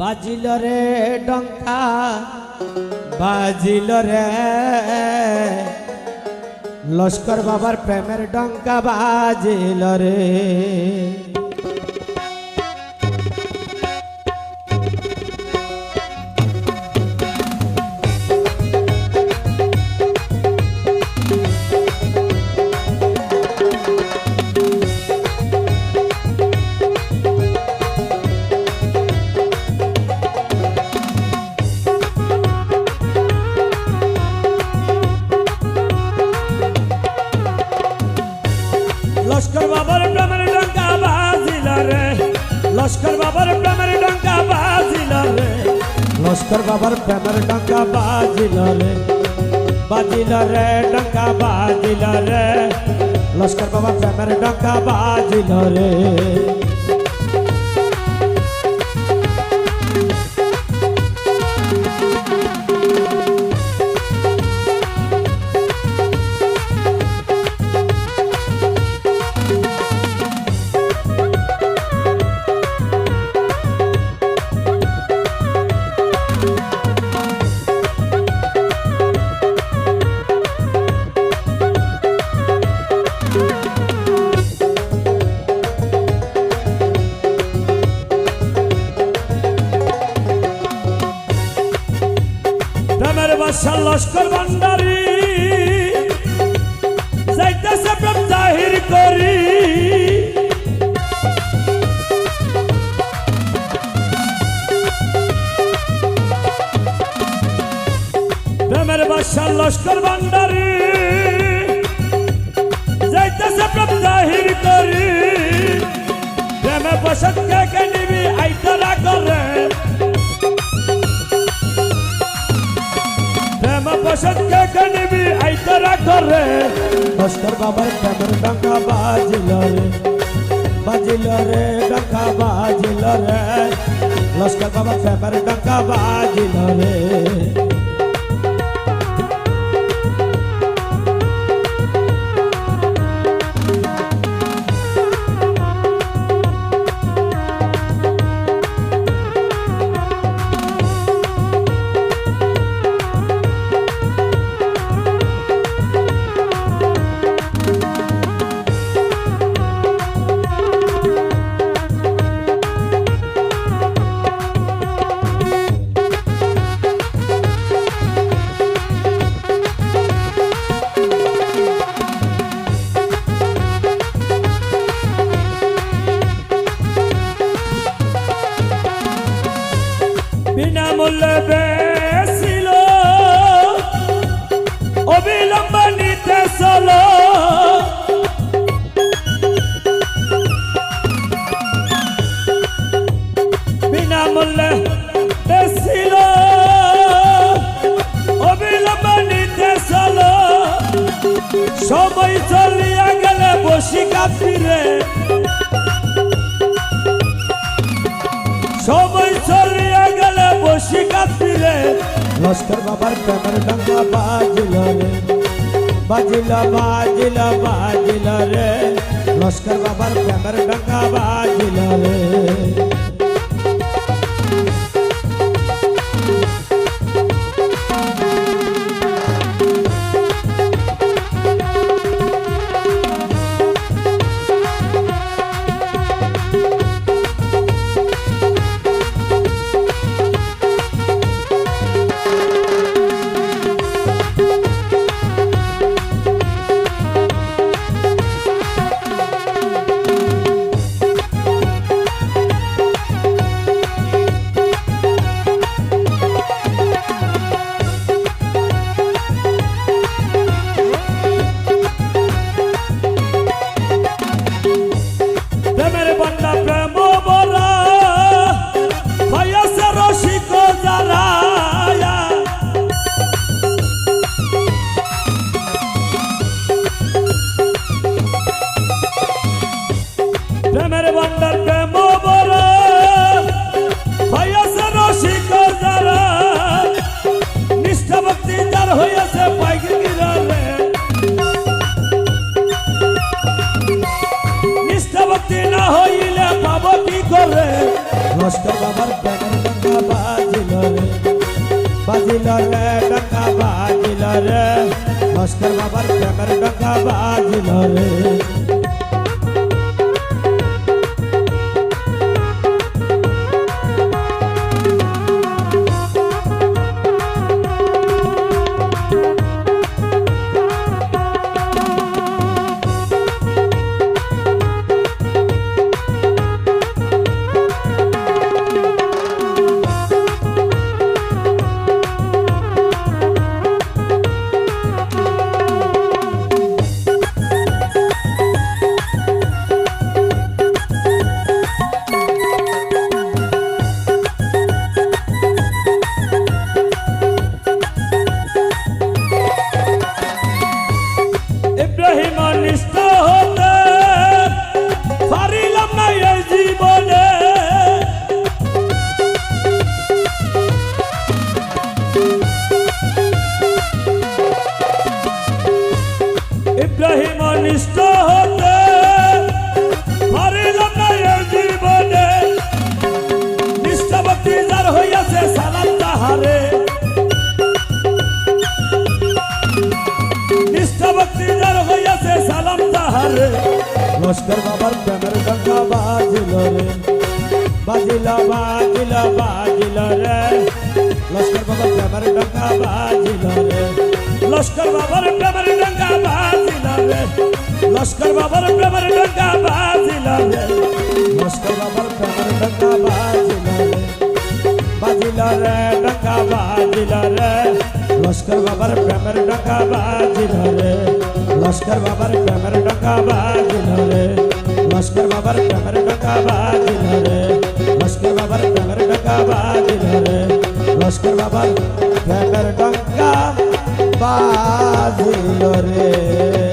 বাজিল রে ডঙ্কা বাজিল রে। লস্কর বাবার প্রেমের ডঙ্কা বাজিল রে। লস্কর বাবার প্রেমের ডঙ্কা বাজিল রে। লস্কর বাবার প্রেমের ডঙ্কা বাজিল রে। লস্কর বাবার প্রেমের ডঙ্কা বাজিল রে। বাজিল রে, ডঙ্কা বাজিল রে। লস্কর বাবার প্রেমের ডঙ্কা বাজিল রে। বাসা লস্কর ভান্ডারি। যাইতেছে প্রেম জাহির করি। প্রেমের বাসা লস্কর ভান্ডারি। যাইতেছে প্রেম জাহির করি। প্রেমে বসত কে করে লস্কর বাবার প্রেমের ডাঙ্গা বাজিল রে। বাজিল রে ডাঙ্গা বাজিল রে। লস্কর বাবার ফেবার ডাঙ্গা বাজিল রে। lebe লস্কর বাবার প্রেমের ডাঙ্গা বাজিল রে বাজিল বাজিল বাজিল রে লস্কর বাবার প্রেমের ডাঙ্গা বাজিল রে প্রেমের বন্যা ভক্তি না হইলে পাব কি করে? নষ্ট বাবার প্রেমের ডাকা বাজিল রে। বাজিল রে ডাকা বাজিল রে। নষ্ট বাবার প্রেমের ডাকা বাজিল রে। বাবার প্রেমের ডঙ্কা বাজিল রে। বাজিলা বাজিলা, বাজিল রে। লস্কর বাবার প্রেমের ডঙ্কা বাজিল রে। লস্কর বাবার প্রেমের ডঙ্কা বাজিল রে। লস্কর বাবার প্রেমের ডঙ্কা বাজিল রে। লস্কর বাবার প্রেমের ডঙ্কা বাজিল রে। বাজিল রে ডঙ্কা বাজিল রে। লস্কর বাবার প্রেমের ডঙ্কা বাজিল রে। লস্কর বাবার প্রেমের ডঙ্কা বাজিল রে। বাবার প্রেমের ডাকা বাজি ধরে। লস্কর বাবার প্রেমের ডাকা বাজি ধরে। লস্কর বাবার প্রেমের ডাকা বাজি রে